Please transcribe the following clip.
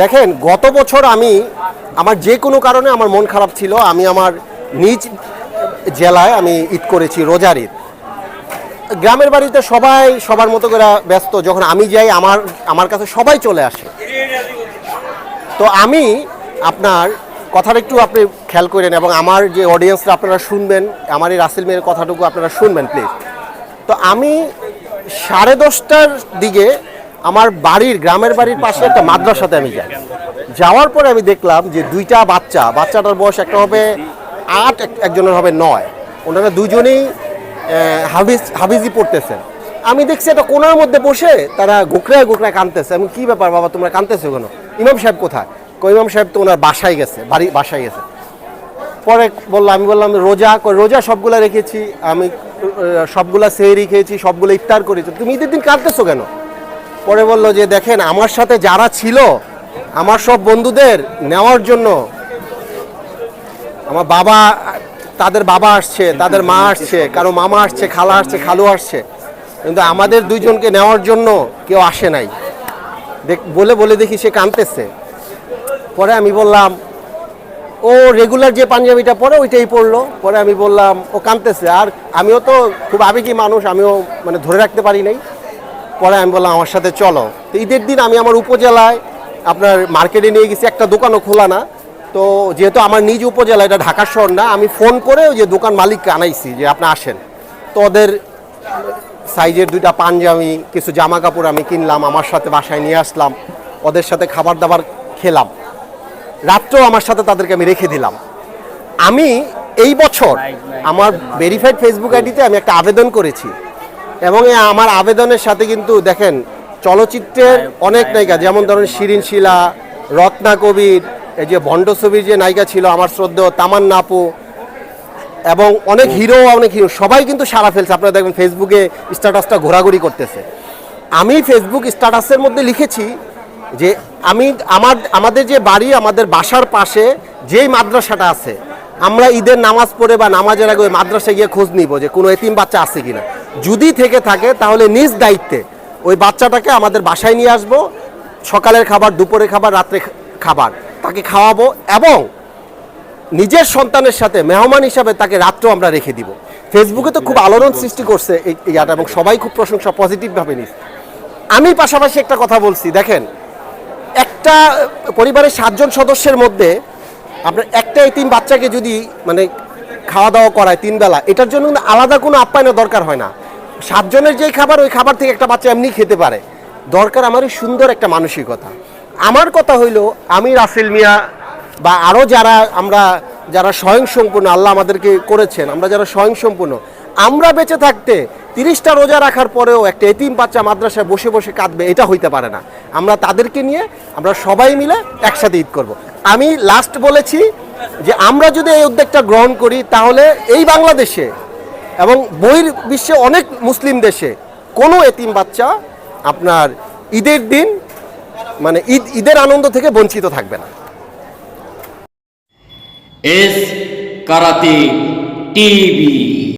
দেখেন, গত বছর আমি আমার যে কোনো কারণে আমার মন খারাপ ছিল, আমি আমার নিজ জেলায় আমি ঈদ করেছি রোজার ঈদ। গ্রামের বাড়িতে সবাই সবার মতো করে ব্যস্ত, যখন আমি যাই আমার আমার কাছে সবাই চলে আসে। তো আমি আপনার কথাটা একটু আপনি খেয়াল করেন এবং আমার যে অডিয়েন্সরা আপনারা শুনবেন, আমার এই রাসেল মেয়ের কথাটুকু আপনারা শুনবেন প্লিজ তো আমি সাড়ে দশটার দিকে আমার বাড়ির গ্রামের বাড়ির পাশে একটা মাদ্রাসাতে আমি যাই। যাওয়ার পরে আমি দেখলাম যে দুইটা বাচ্চা বাচ্চাটার বয়স একটা হবে আট এক- একজনের হবে নয়। ওনারা দুজনেই আহ, হাফিজ হাফিজি পড়তেছেন আমি দেখছি একটা কোনার মধ্যে বসে তারা গোকরায় গোকরায় কানতেছে আমি কি ব্যাপার বাবা তোমরা কানতেছো কেন? ইমাম সাহেব কোথায়? কই ইমাম সাহেব তো ওনার বাসায় গেছে বাড়ি বাসায় গেছে। পরে বললাম আমি বললাম রোজা রোজা সবগুলা রেখেছি আমি সবগুলা সেহরি খেয়েছি সবগুলো ইফতার করেছি। তুমি ঈদের দিন কাঁদতেছো কেন? পরে বলল যে, দেখেন, আমার সাথে যারা ছিল, আমার সব বন্ধুদের নেওয়ার জন্য আমার বাবা, তাদের বাবা আসছে, তাদের মা আসছে, কারও মামা আসছে, খালা আসছে, খালু আসছে। কিন্তু আমাদের দুইজনকে নেওয়ার জন্য কেউ আসে নাই। বলে বলে দেখি সে কাঁদতেছে। পরে আমি বললাম, ও রেগুলার যে পাঞ্জাবিটা পরে ওইটাই পরলো। পরে আমি বললাম, ও কাঁদতেছে। আর আমিও তো খুব আবেগী মানুষ, আমিও মানে ধরে রাখতে পারি নাই। পরে আমি বললাম আমার সাথে চলো। তো ঈদের দিন আমি আমার উপজেলায় আপনার মার্কেটে নিয়ে গেছি একটা দোকানও খোলা না। তো যেহেতু আমার নিজ উপজেলা এটা ঢাকা শহর না আমি ফোন করে ওই যে দোকান মালিককে আনাইছি যে আপনি আসেন। তো ওদের সাইজের দুইটা পাঞ্জাবি কিছু জামা কাপড় আমি কিনলাম আমার সাথে বাসায় নিয়ে আসলাম ওদের সাথে খাবার দাবার খেলাম। রাত্রেও আমার সাথে তাদেরকে আমি রেখে দিলাম। আমি এই বছর আমার ভেরিফাইড ফেসবুক আইডিতে আমি একটা আবেদন করেছি। এবং আমার আবেদনের সাথে কিন্তু দেখেন চলচ্চিত্রের অনেক নায়িকা যেমন ধরুন শিরিন শিলা রত্না কবির এই যে ভণ্ড ছবির যে নায়িকা ছিল আমার শ্রদ্ধেয় তামান আপু এবং অনেক হিরো অনেক হিরো সবাই কিন্তু সারা ফেলছে। আপনারা দেখবেন ফেসবুকে স্ট্যাটাসটা ঘোরাঘুরি করতেছে। আমি ফেসবুক স্ট্যাটাসের মধ্যে লিখেছি যে আমি আমার আমাদের যে বাড়ি আমাদের বাসার পাশে যেই মাদ্রাসাটা আছে আমরা ঈদের নামাজ পড়ে বা নামাজের আগে ওই মাদ্রাসায় গিয়ে খোঁজ নিব যে কোনো এতিম বাচ্চা আছে কিনা। যদি থেকে থাকে, তাহলে নিজ দায়িত্বে ওই বাচ্চাটাকে আমাদের বাসায় নিয়ে আসব। সকালের খাবার, দুপুরের খাবার রাত্রে খাবার তাকে খাওয়াবো এবং নিজের সন্তানের সাথে মেহমান হিসাবে তাকে রাত্রেও আমরা রেখে দিব। ফেসবুকে তো খুব আলোড়ন সৃষ্টি করছে এই ইয়াটা এবং সবাই খুব প্রশংসা পজিটিভভাবে নিস আমি পাশাপাশি একটা কথা বলছি, দেখেন, একটা পরিবারের সাতজন সদস্যের মধ্যে আপনার একটা এই তিন বাচ্চাকে যদি মানে খাওয়া দাওয়া করায় তিন বেলা, এটার জন্য আলাদা কোনো আপ্যায়নের দরকার হয় না। সাতজনের যেই খাবার, ওই খাবার থেকে একটা বাচ্চা এমনি খেতে পারে। দরকার আমার সুন্দর একটা মানসিকতা। আমার কথা হইল, আমি রাসেল মিয়া বা আরও যারা আমরা, যারা স্বয়ংসম্পূর্ণ, আল্লাহ আমাদেরকে করেছেন, আমরা যারা স্বয়ংসম্পূর্ণ, আমরা বেঁচে থাকতে তিরিশটা রোজা রাখার পরেও একটা এতিম বাচ্চা মাদ্রাসায় বসে বসে কাঁদবে, এটা হইতে পারে না। আমরা তাদেরকে নিয়ে, আমরা সবাই মিলে একসাথে ঈদ করব। আমি লাস্ট বলেছি যে আমরা যদি এই উদ্যোগটা গ্রহণ করি, তাহলে এই বাংলাদেশে এবং বহির বিশ্বে অনেক মুসলিম দেশে কোনো এতিম বাচ্চা আপনার ঈদের দিন মানে ঈদ, ঈদের আনন্দ থেকে বঞ্চিত থাকবে না। এস কারাতে টিভি।